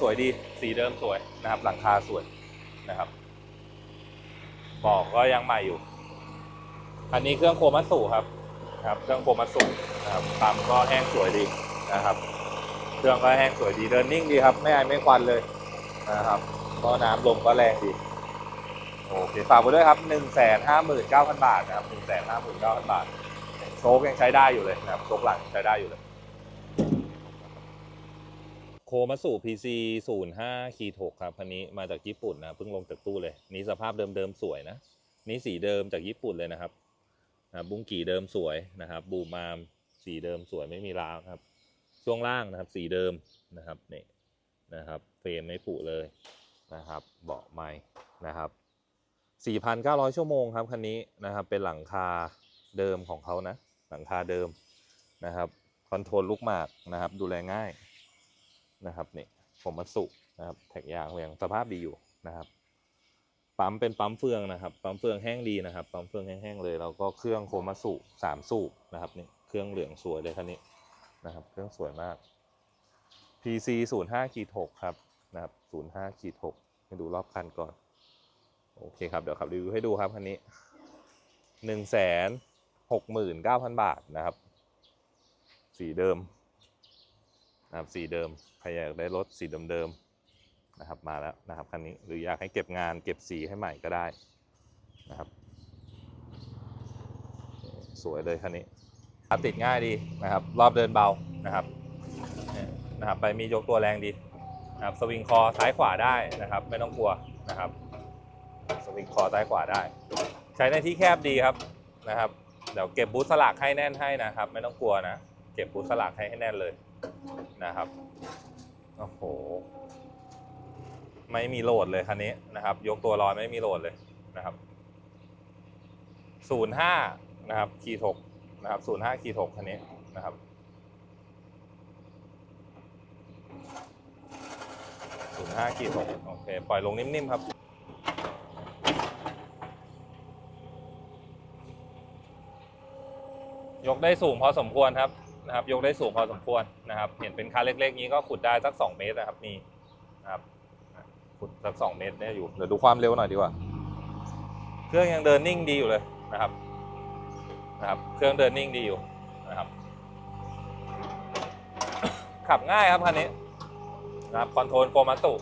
สวยดีสีเดิมสวยนะครับ หลังคาสวยนะครับบอกก็ยังใหม่อยู่ อันนี้เครื่องโคมัสุครับครับ เครื่องโคมัสุนะครับปั๊มก็แห้งสวยดีนะครับ เครื่องก็แห้งสวยดีเดินนิ่งดีครับ ไม่ไอไม่ควันเลยนะครับก็น้ำลมก็แรงดีโอเคฝากไปด้วยครับหนึ่งแสนห้าหมื่นเก้าพันบาทนะครับหนึ่งแสนห้าหมื่นเก้าพันบาทโชคยังใช้ได้อยู่เลยนะครับโชคหลังใช้ได้อยู่เลย โคมัตสุ PC 0 5คี6ครับคันนี้มาจากญี่ปุ่นนะเพิ่งลงจากตู้เลย นี่สภาพเดิมๆสวยนะ นี่สีเดิมจากญี่ปุ่นเลยนะครับนะบุ้งกี่เดิมสวยนะครับบูมามสีเดิมสวยไม่มีราวครับ ช่วงล่างนะครับสีเดิมนะครับนี่นะครับเฟรมไม่ผุเลยนะครับเบาะไม้นะครับ 4,900 ชั่วโมงครับคันนี้นะครับเป็นหลังคาเดิมของเขานะหลังคาเดิมนะครับคอนโทรลลูกหมากนะครับดูแลง่าย นะครับนี่ผมมาสุนะครับแท็กยางยังสภาพดีอยู่นะครับ ปั๊มเป็นปั๊มเฟืองนะครับปั๊มเฟืองแห้งดีนะครับปั๊มเฟืองแห้งๆเลยแล้วก็เครื่องโคมาสุสามสูบนะครับนี่เครื่องเหลืองสวยเลยคันนี้นะครับ เครื่องสวยมาก PC 0 5ขีด6ครับนะครับ0 5ขีด6ให้ดูรอบคันก่อน โอเคครับ เดี๋ยวขับรีวิวให้ดูครับคันนี้หนึ่งแสนหกหมื่นเก้าพันบาทนะครับ สีเดิม นะครับสีเดิมใครอยากได้รถสีเดิมๆนะครับมาแล้วนะครับคันนี้หรืออยากให้เก็บงานเก็บสีให้ใหม่ก็ได้นะครับ สวยเลยคันนี้ติดง่ายดีนะครับ รอบเดินเบานะครับเนี่ยนะครับ ไปมียกตัวแรงดีนะครับสวิงคอซ้ายขวาได้นะครับ ไม่ต้องกลัวนะครับ สวิงคอซ้ายขวาได้ ใช้ในที่แคบดีครับนะครับเดี๋ยวเก็บบูทสลักให้แน่นให้นะครับ ไม่ต้องกลัวนะ เก็บบูทสลักให้ให้แน่นเลย นะครับ โอ้โห ไม่มีโหลดเลยคันนี้นะครับ ยกตัวลอยไม่มีโหลดเลยนะครับศูนย์ห้านะครับขีดหกนะครับศูนย์ห้าขีดหกคันนี้นะครับศูนย์ห้าขีดหกโอเค ปล่อยลงนิ่มๆครับยกได้สูงพอสมควรครับ นะครับยกได้สูงพอสมควรนะครับ เห็นเป็นคันเล็กๆนี้ก็ขุดได้สัก 2 เมตรนะครับมีนะครับขุดสัก 2 เมตรเนี่ยอยู่เดี๋ยวดูความเร็วหน่อยดีกว่า เครื่องยังเดินนิ่งดีอยู่เลยนะครับนะครับ เครื่องเดินนิ่งดีอยู่นะครับ ขับง่ายครับคันนี้นะครับคอนโทรลโฟมาสุ